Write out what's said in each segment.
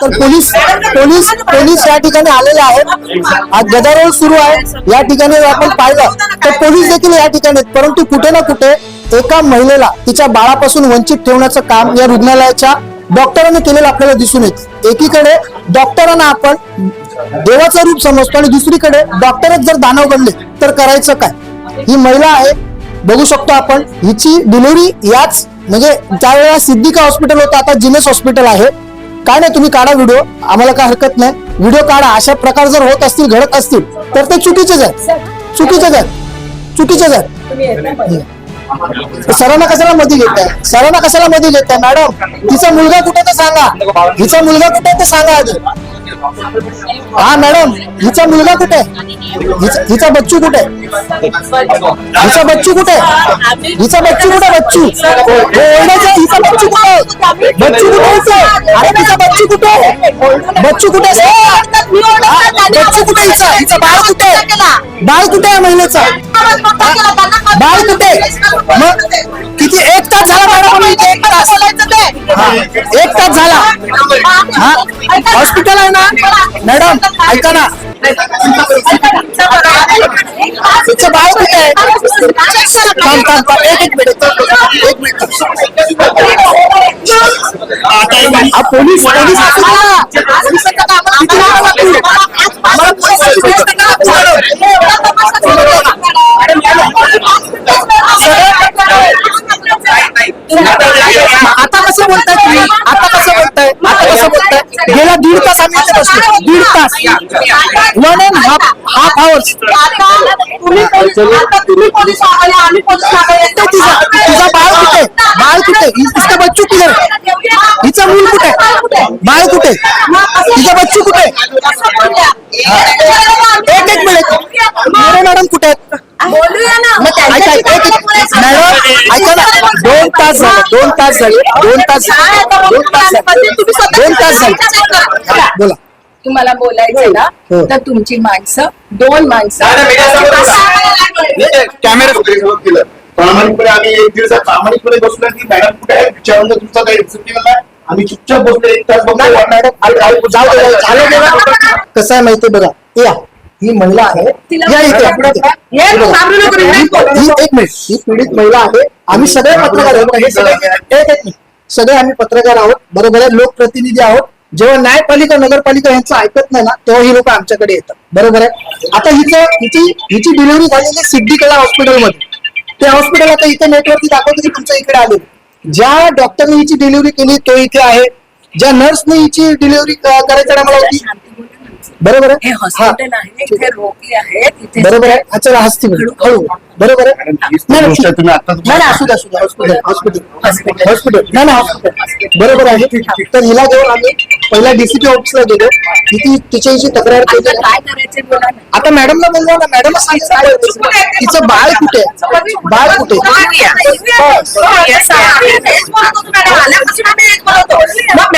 तर police police police या ठिकाणी आलेले आहेत. आज गदारोळ सुरू आहे. या ठिकाणी आपण पाहिलं तर पोलीस देखील या ठिकाणी आहेत. परंतु कुठे ना कुठे एका महिलेला तिच्या बाळापासून वंचित ठेवण्याचं काम या रुग्णालयाच्या डॉक्टरांनी केलेलं आपल्याला दिसून येत. एकीकडे डॉक्टरांना आपण देवाचं रूप समजतो आणि दुसरीकडे डॉक्टरच जर दानव बनले तर करायचं काय? ही महिला आहे. बघू शकतो आपण हिची डिलिव्हरी याच म्हणजे ज्या वेळेला सिद्धिका हॉस्पिटल होतं आता जिनस हॉस्पिटल आहे. काय नाही तुम्ही काढा व्हिडिओ आम्हाला काय हरकत नाही. व्हिडिओ काढा. अशा प्रकार जर होत असतील घडत असतील तर ते चुकीचेच आहेत. चुकीचेच आहेत. चुकीचेच आहेत. सरांना कशाला मध्ये घेत आहे सरांना कशाला मध्ये घेत आहे मॅडम तिचा मुलगा कुठे ते सांगा. हिचा मुलगा कुठे ते सांगा आधी. हा मॅडम हिचा मुलगा कुठे? हिचा हिचा बच्चू कुठे? हिचा बच्चू कुठे? हिचा बच्चू कुठे बच्चू? हो, हे हिचा बच्चू कुठे? बच्चू कुठे हिचा? अरे तिचा बच्चू कुठे? बच्चू कुठे? आहे? बच्चू कुठे हिचा? हिचा बाळ कुठे? आहे? बाळ कुठे या महिलेचा? बाळ कुठे? मग किती एक तास झाला एक तास झाला. हा? हॉस्पिटल आहे ना? मॅडम ऐका ना. तिचं बाळ कुठे आहे? थांब थांब थांब. एक एक मिनिट. एक मिनिट. हा, पोलीस पोलीस असू द्या किती वेळ पोलिसांची करा. आता कसं बोलताय तुम्ही आता कसं बोलताय आता कसं बोलताय? गेला दीड तास आम्ही इथे बसलो दीड तास. One and half half hours तिचा बाळ कुठे? बाळ कुठे? इसका बच्चू कुठे? हिचा मूल कुठे? बाळ कुठे? तिचा बच्चू कुठे? एक एक मिनिट. मेरे मॅडम कुठे आहेत? मॅडम ऐका ना. तास झाले दोन तास झाले दोन तास झाले दोन तास झाले. दोन तास झाले. बोला. तुम्हाला बोलायचं ना हो. तर तुमची माणसं दोन माणसं. कॅमेरा केलं प्रामाणिकपणे आम्ही एक दिवस प्रामाणिकपणे बसलो की मॅडम कुठे आहे विचारून तुमचा काही केला नाही. आम्ही चुपचाप बसलो एक तास बघतो मॅडम जाऊ दे कसं आहे माहितीये बघा? या ही महिला आहे. तिला- या. हे हे. घाबरू नको, ही- ही- ही- एक मिनिट ही पीडित महिला आहे. आम्ही सगळे पत्रकार आहोत. हे सगळे एक एक मिनिट सगळे आम्ही पत्रकार आहोत. बरोबर आहे? लोकप्रतिनिधी आहोत. जेव्हा न्यायपालिका नगरपालिका यांचं ऐकत नाही ना तेव्हा ही लोक आमच्याकडे येतात. बरोबर आहे? आता हिचं हिची हिची डिलिव्हरी झालेली सिद्धिकला हॉस्पिटलमध्ये ते हॉस्पिटल आता इथे नेटवरती दाखवतो की तुमच्या इकडे आले ज्या डॉक्टरने हिची डिलिव्हरी केली तो इथे आहे. ज्या नर्सने हिची डिलिव्हरी करायच्या टायमाला होती बरोबर हे आहे हा. हॉस्पिटल आहे इथे रोगी आहेत इथे बरोबर आहे? अच्छा हस्ती हळू. हळू. बरोबर आहे? नाही, नाही, गोष्ट. तुम्ही आत्ताच नाही नाही, असू द्या असू द्या हॉस्पिटल. हॉस्पिटल. हॉस्पिटल. हॉस्पिटल. नाही नाही हॉस्पिटल. बरोबर आहे. तर हिला घेऊन आम्ही पहिल्या डीसीपी ऑफिसला गेलो. तिथे तिच्याशी तक्रार आता केली काय करायचे बोला ना. आता मॅडमला बोललो ना. मॅडम सांगितलं तिचं बाळ कुठे आहे? बाळ कुठे आहे? मग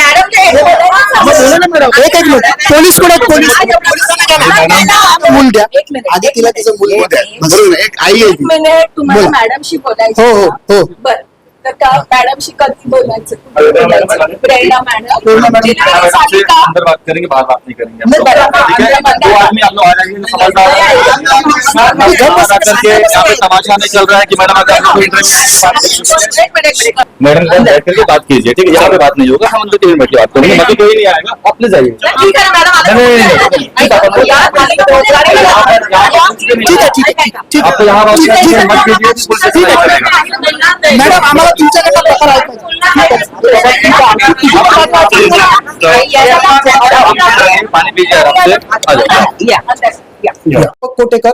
बोला ना मॅडम. एक एक मिनिट. पोलीस कुठे आहेत? पोलीस मूल द्या. एक मिनिट. आधी तिला तिचं मूल एक द्या मिनिट. बरोबर आहे, एक आई आहे ती. मिनिट तुम्हाला बोला. मॅडमशी बोलायचं हो, हो, हो. बर. तर का मॅडमशी कधी बोलायचं कुठे बोलायचं प्रेरणा मॅडम प्रेरणा मॅडम. जिल्हा मैडम से सारिका. अंदर बात करेंगे बाहर बात नहीं करेंगे नहीं, ठीक है बराबर। दो आदमी आप लोग आ जाइए समझदार हैं। यहाँ करके यहाँ पे तमाशा नहीं चल रहा है कि मैडम अगर आपको इंटरव्यू एक मिनिट, एक मिनिट. मैडम से बैठ करके बात कीजिए ठीक है यहाँ पे बात नहीं होगा हम अंदर टीम में बैठ के बात करेंगे बाकी कोई नहीं आएगा आप प्लीज आइए ठीक आहे मॅडम आता नहीं, नहीं, नहीं, नहीं। ऐका, या खाली बोलणार आहे. ठीक आहे ठीक आहे ठीक आपको यहाँ बात ठीक आहे, ठीक करनी है, मत आहे. कीजिए पुलिस से ठीक आहे. बात करेगा। मॅडम आम्हाला तुमच्याकडे प्रकार कोटेकर.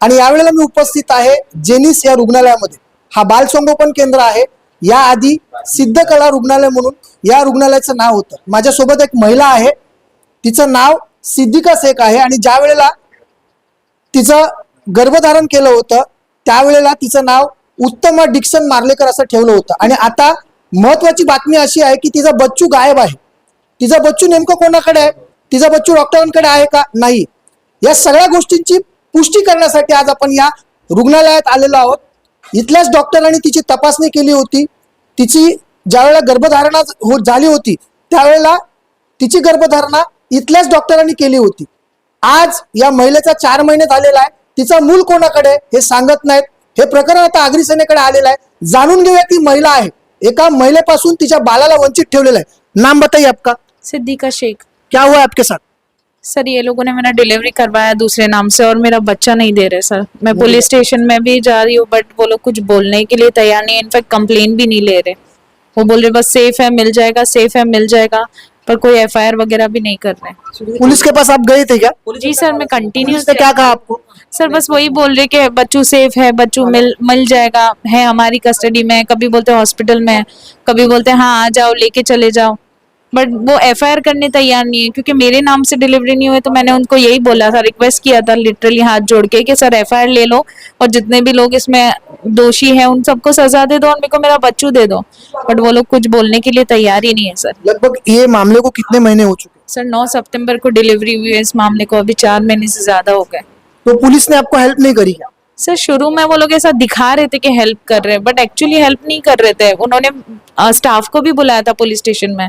आणि यावेळेला मी उपस्थित आहे जेनिस या रुग्णालयामध्ये. हा बालसंगोपन केंद्र आहे. या आधी सिद्धकला रुग्णालय म्हणून या रुग्णालयाचं नाव होतं. माझ्यासोबत एक महिला आहे. तिचं नाव सिद्धिका शेख आहे. आणि ज्या वेळेला तिचं गर्भधारण केलं होतं त्यावेळेला तिचं नाव उत्तम डिक्सन मार्लेकर असं ठेवलं होतं. आणि आता महत्वाची बातमी अशी आहे की तिचा बच्चू गायब आहे. तिचा बच्चू नेमकं कोणाकडे आहे? तिचा बच्चू डॉक्टरांकडे आहे का? नाही. या सगळ्या गोष्टींची पुष्टी करण्यासाठी आज आपण या रुग्णालयात आलेलो आहोत. इथल्याच डॉक्टरांनी तिची तपासणी केली होती. तिची ज्यावेळेला गर्भधारणा हो झाली होती त्यावेळेला तिची गर्भधारणा इथल्याच डॉक्टरांनी केली होती. आज या महिलेचा चार महिने झालेला आहे. तिचा मूल कोणाकडे हे सांगत नाहीत. हे प्रकरण आता आगरी सेनेकडे आलेलं आहे. जाणून घेऊया ती महिला आहे. एका महिलेपासून तिच्या बालाला वंचित ठेवलेलं आहे. नाम बताइए आपका. सिद्दीका शेख. क्या हुआ आपके साथ? सर ये लोगों ने मेरा डिलीवरी करवाया दूसरे नाम से और मेरा बच्चा नहीं दे रहे सर। मैं पुलिस स्टेशन में भी जा रही हूँ बट वो लोग कुछ बोलने के लिए तैयार नहीं इनफैक्ट कंप्लेन भी नहीं ले रहे। वो बोल रहे बस सेफ़ है मिल जाएगा सेफ़ है मिल जाएगा। पर कोई एफआईआर वगैरह भी नहीं कर रहे पुलिस के पास आप गए थे क्या? जी सर मैं कंटिन्यू ने क्या कहा आपको? सर बस वही बोल रहे कि बच्चू सेफ़ है बच्चू मिल मिल जाएगा है हमारी कस्टडी में कभी बोलते हॉस्पिटल में कभी बोलते हाँ आ जाओ लेके चले जाओ। बट वो एफआईआर करने तैयार नहीं है क्योंकि मेरे नाम से डिलीवरी नहीं हुई तो मैंने उनको यही बोला था रिक्वेस्ट किया था लिटरली हाथ जोड़ के कि सर एफआईआर ले लो और जितने भी लोग इसमें दोषी हैं उन सबको सजा दे दो और मेरे को मेरा बच्चू दे दो. बट वो लोग कुछ बोलने के लिए तैयार ही नहीं है सर। लगभग ये मामले को कितने महीने हो चुके सर 9 सितंबर को डिलीवरी हुई है इस मामले को अभी चार महीने से ज़्यादा हो गए। तो पुलिस ने आपको हेल्प नहीं करी क्या? सर शुरू में वो लोग ऐसा दिखा रहे थे कि हेल्प कर रहे हैं बट एक्चुअली हेल्प नहीं कर रहे थे। उन्होंने स्टाफ को भी बुलाया था पुलिस स्टेशन में।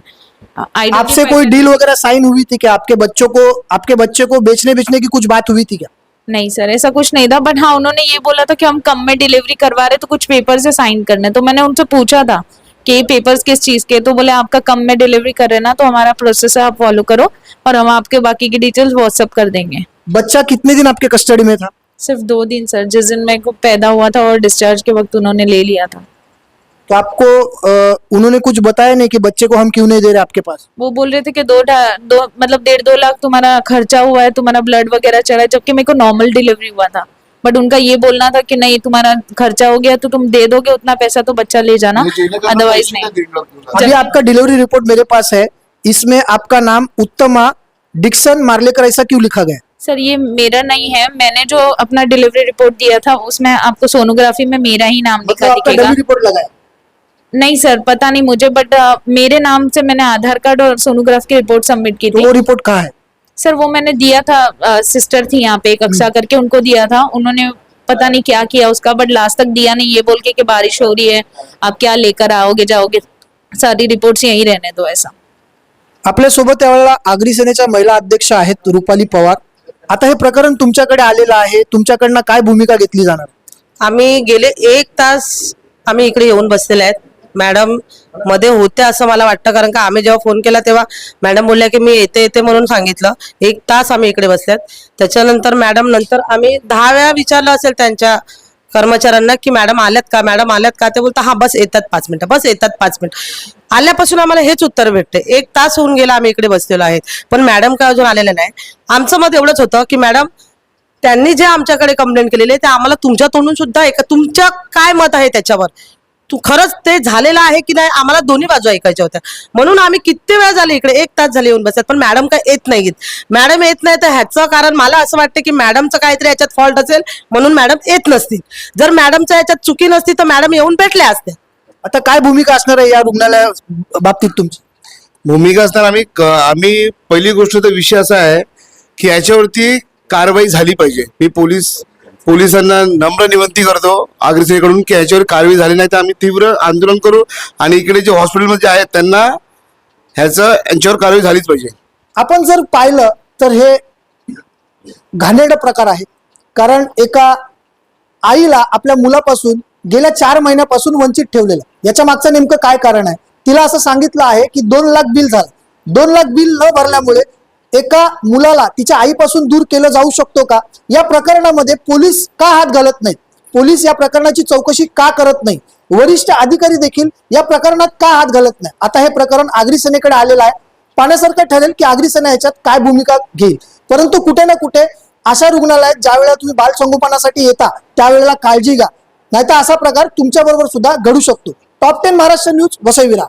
आपसे कोई डील वगैरह साइन हुई थी क्या? आपके बच्चों को आपके बच्चे को बेचने बेचने की कुछ बात हुई थी क्या? नहीं सर ऐसा कुछ नहीं था बट हाँ उन्होंने ये बोला था कि हम कम में डिलीवरी करवा रहे तो कुछ पेपर से साइन करने तो मैंने उनसे पूछा था कि पेपर्स किस चीज़ के तो बोले आपका कम में डिलीवरी कर रहे ना तो हमारा प्रोसेस है आप फॉलो करो और हम आपके बाकी की डिटेल्स व्हाट्सअप कर देंगे। बच्चा कितने दिन आपके कस्टडी में था? सिर्फ़ दो दिन सर जिस दिन मेरे को पैदा हुआ था और डिस्चार्ज के वक्त उन्होंने ले लिया था। तो आपको उन्होंने कुछ बताया नहीं कि बच्चे को हम क्यों नहीं दे रहे आपके पास? वो बोल रहे थे कि दो दो मतलब डेढ़ दो लाख तुम्हारा खर्चा हुआ है तुम्हारा ब्लड वगैरह चढ़ा है जबकि मेरे को नॉर्मल डिलीवरी हुआ था। बट उनका ये बोलना था कि नहीं तुम्हारा खर्चा हो गया तो तुम दे दोगे उतना पैसा तो बच्चा ले जाना। अदरवाइज़ नहीं। अभी आपका डिलीवरी रिपोर्ट मेरे पास है इसमें आपका नाम उत्तमा डिक्सन मार्लेकर ऐसा क्यों लिखा गया? सर ये मेरा नहीं है मैंने जो अपना डिलीवरी रिपोर्ट दिया था उसमें आपको सोनोग्राफी में मेरा ही नाम मतलब लिखा दिखेगा। रिपोर्ट लगा है। नहीं सर पता नहीं मुझे बट मेरे नाम से मैंने आधार कार्ड और सोनोग्राफ की रिपोर्ट सबमिट की तो थी वो रिपोर्ट कहाँ है? सर वो मैंने दिया था सिस्टर थी यहाँ पे एक अक्सा करके उनको दिया था। उन्होंने पता नहीं क्या किया उसका बट लास्ट तक दिया नहीं। ये बोल के कि बारिश हो रही है आप क्या लेकर आओगे जाओगे? सारी रिपोर्ट्स यहीं रहने दो ऐसा। आपल्यासोबत यावेळेला आगरी सेनेच्या महिला अध्यक्ष आहेत रुपाली पवार. आता हे प्रकरण तुमच्याकडे आलेलं आहे. तुमच्याकडनं काय भूमिका घेतली जाणार? आम्ही गेले एक तास आम्ही इकडे येऊन बसलेले आहेत. मॅडममध्ये होत्या असं मला वाटतं. कारण का आम्ही जेव्हा फोन केला तेव्हा मॅडम बोलल्या की मी येते येते म्हणून सांगितलं. एक तास आम्ही इकडे बसल्यात. त्याच्यानंतर मॅडम नंतर आम्ही दहा वेळा विचारलं असेल त्यांच्या कर्मचाऱ्यांना की मॅडम आल्यात का? मॅडम आल्यात का? ते बोलतात हा बस येतात पाच मिनिटं बस येतात पाच मिनिटं. आल्यापासून आम्हाला हेच उत्तर भेटते. एक तास होऊन गेला आम्ही इकडे बसलेलो आहे. पण मॅडम काय अजून आलेलं नाही. आमचं मत एवढंच होतं की मॅडम त्यांनी जे आमच्याकडे कंप्लेंट केलेली आहे ते आम्हाला तुमच्या तोंडून सुद्धा ऐका तुमच्या काय मत आहे त्याच्यावर? तू खरंच ते झालेलं आहे की नाही आम्हाला दोन्ही बाजू ऐकायच्या होत्या. म्हणून आम्ही किती वेळ झाले इकडे एक तास झाले येऊन बसत पण मॅडम काय येत नाहीत मॅडम येत नाही तर ह्याचं कारण मला असं वाटतं की मॅडमचं काहीतरी याच्यात फॉल्ट असेल म्हणून मॅडम येत नसतील. जर मॅडमच्या याच्यात चुकी नसती तर मॅडम येऊन भेटल्या असत्या. आता काय भूमिका असणार आहे या रुग्णालया बाबतीत तुमची? भूमिका असताना आम्ही क- आम्ही पहिली गोष्ट तर विषय असा आहे की याच्यावरती कारवाई झाली पाहिजे. मी पोलीस पोलिसांना नम्र विनंती करतो. आग्रेसेकडून की याच्यावर कारवाई झाली नाही तर आम्ही तीव्र आंदोलन करू आणि इकडे जे हॉस्पिटलमध्ये आहेत त्यांना ह्याचं यांच्यावर कारवाई झालीच पाहिजे. आपण जर पाहिलं तर हे घाणेरडा प्रकार आहे. कारण एका आईला आपल्या मुलापासून गेल्या चार महिन्यापासून वंचित ठेवलेलं याच्या मागचं नेमकं काय कारण आहे? तिला असं सांगितलं आहे की दोन लाख बिल झालं. दोन लाख बिल न भरल्यामुळे एका मुलाला तिच्या आईपासून दूर केलं जाऊ शकतो का? या प्रकरणामध्ये पोलीस का हात घालत नाहीत? पोलीस या प्रकरणाची चौकशी का करत नाही वरिष्ठ अधिकारी देखील या प्रकरणात का हात घालत नाही आता हे प्रकरण आगरी सेनेकडे आलेलं आहे. पाण्यासारखं ठरेल की आगरी सेना याच्यात काय भूमिका घेईल? परंतु कुठे ना कुठे अशा रुग्णालयात ज्या वेळेला तुम्ही बालसंगोपनासाठी येता त्यावेळेला काळजी घ्या. नाहीतर असा प्रकार तुमच्या बरोबर सुद्धा घडू शकतो. Top ten Maharashtra news वसईविरा